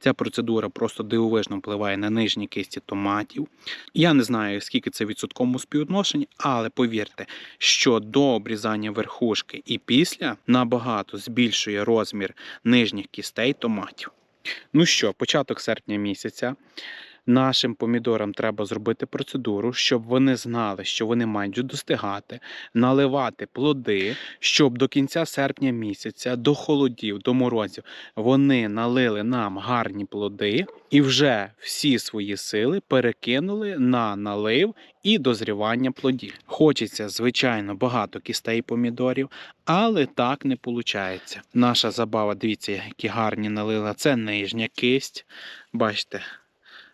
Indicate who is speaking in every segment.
Speaker 1: Ця процедура просто дивовижно впливає на нижні кисті томатів. Я не знаю, скільки це відсоткому співвідношенні, але повірте, що до обрізання верхушки і після набагато збільшує розмір нижніх кістей томатів. Ну що, початок серпня місяця. Нашим помідорам треба зробити процедуру, щоб вони знали, що вони мають достигати, наливати плоди, щоб до кінця серпня місяця, до холодів, до морозів, вони налили нам гарні плоди і вже всі свої сили перекинули на налив і дозрівання плодів. Хочеться, звичайно, багато кістей помідорів, але так не виходить. Наша забава, дивіться, які гарні налила. Це нижня кисть. Бачите,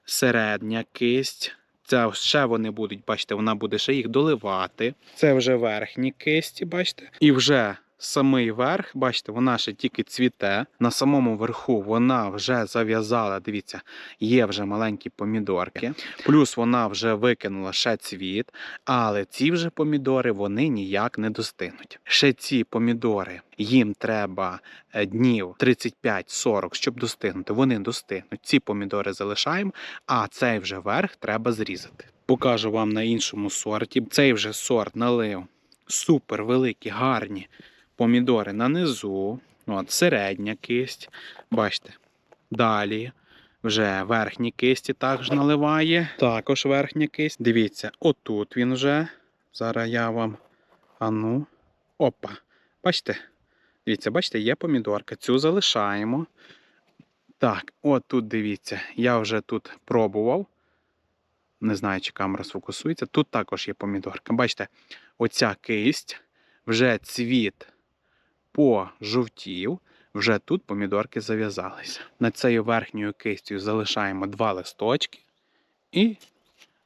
Speaker 1: середня кисть. Це ще вони будуть, бачите, вона буде ще їх доливати. Це вже верхні кисті, бачите. І вже самий верх, бачите, вона ще тільки цвіте. На самому верху вона вже зав'язала. Дивіться, є вже маленькі помідорки. Плюс вона вже викинула ще цвіт, але ці вже помідори вони ніяк не достигнуть. Ще ці помідори їм треба е, днів 35-40, щоб достигнути. Вони достигнуть. Ці помідори залишаємо, а цей вже верх треба зрізати. Покажу вам на іншому сорті. Цей вже сорт налив супер великі, гарні помідори на низу. От, середня кисть. Бачите, далі. Вже верхні кисті також наливає. Також верхня кисть. Дивіться, отут він вже. Зараз я вам. Ану. Опа. Бачите? Дивіться, бачите, є помідорка. Цю залишаємо. Так, от тут дивіться, я вже тут пробував. Не знаю, чи камера сфокусується. Тут також є помідорка. Бачите, оця кисть, вже цвіт пожовтів, вже тут помідорки зав'язалися. Над цією верхньою кистю залишаємо два листочки і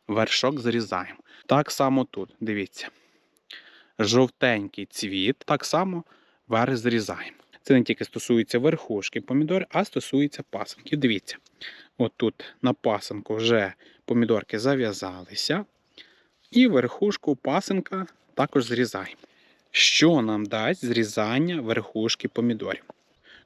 Speaker 1: вершок зрізаємо. Так само тут, дивіться. Жовтенький цвіт, так само верх зрізаємо. Це не тільки стосується верхушки помідор, а стосується пасанків. Дивіться, от тут на пасанку вже помідорки зав'язалися, і верхушку пасинка також зрізаємо. Що нам дасть зрізання верхушки помідорів?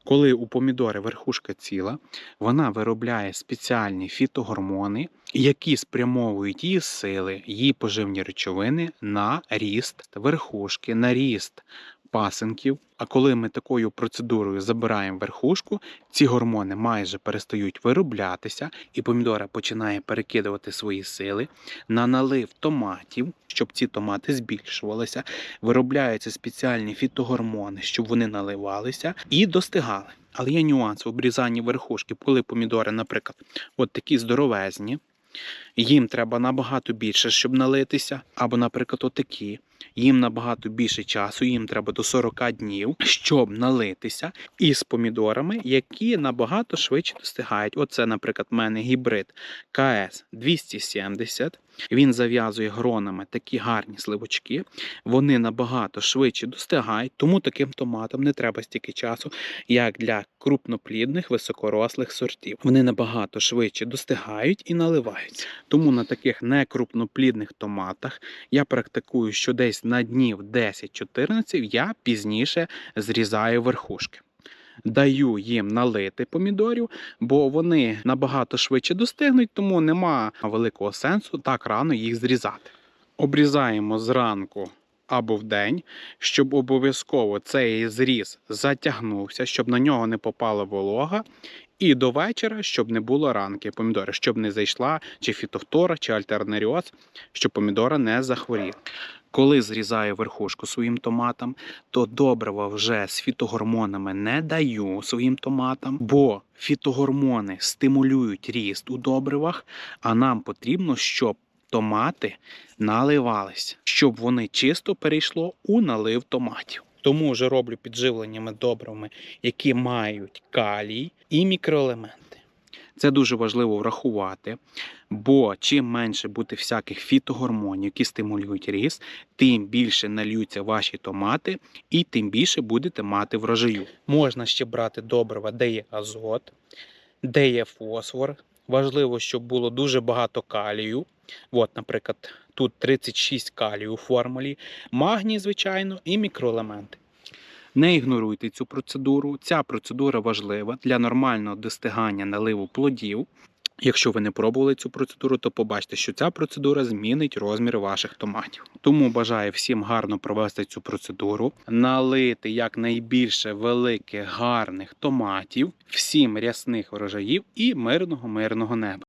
Speaker 1: Коли у помідори верхушка ціла, вона виробляє спеціальні фітогормони, які спрямовують її сили, її поживні речовини на ріст верхушки, на ріст пасинків. А коли ми такою процедурою забираємо верхушку, ці гормони майже перестають вироблятися, і помідора починає перекидувати свої сили на налив томатів, щоб ці томати збільшувалися. Виробляються спеціальні фітогормони, щоб вони наливалися і достигали. Але є нюанс в обрізанні верхушки, коли помідори, наприклад, от такі здоровезні. Їм треба набагато більше, щоб налитися, або, наприклад, отакі. Їм набагато більше часу, їм треба до 40 днів, щоб налитися із помідорами, які набагато швидше достигають. Оце, наприклад, в мене гібрид КС 270. Він зав'язує гронами такі гарні сливочки. Вони набагато швидше достигають, тому таким томатам не треба стільки часу, як для крупноплідних високорослих сортів. Вони набагато швидше достигають і наливаються. Тому на таких некрупноплідних томатах я практикую, що десь на днів 10-14 я пізніше зрізаю верхушки. Даю їм налити помідорів, бо вони набагато швидше достигнуть, тому нема великого сенсу так рано їх зрізати. Обрізаємо зранку або вдень, щоб обов'язково цей зріз затягнувся, щоб на нього не попала волога. І до вечора, щоб не було ранки помідори, щоб не зайшла чи фітофтора, чи альтернаріоз, щоб помідора не захворіла. Коли зрізаю верхушку своїм томатам, то добрива вже з фітогормонами не даю своїм томатам, бо фітогормони стимулюють ріст у добривах, а нам потрібно, щоб томати наливалися, щоб вони чисто перейшло у налив томатів. Тому вже роблю підживленнями добривами, які мають калій і мікроелементи. Це дуже важливо врахувати, бо чим менше буде всяких фітогормонів, які стимулюють ріст, тим більше нальються ваші томати, і тим більше будете мати врожаю. Можна ще брати добрива, де є азот, де є фосфор. Важливо, щоб було дуже багато калію. От, наприклад, тут 36 калію у формулі, магній, звичайно, і мікроелементи. Не ігноруйте цю процедуру. Ця процедура важлива для нормального достигання наливу плодів. Якщо ви не пробували цю процедуру, то побачите, що ця процедура змінить розмір ваших томатів. Тому бажаю всім гарно провести цю процедуру, налити якнайбільше великих гарних томатів, всім рясних врожаїв і мирного мирного неба.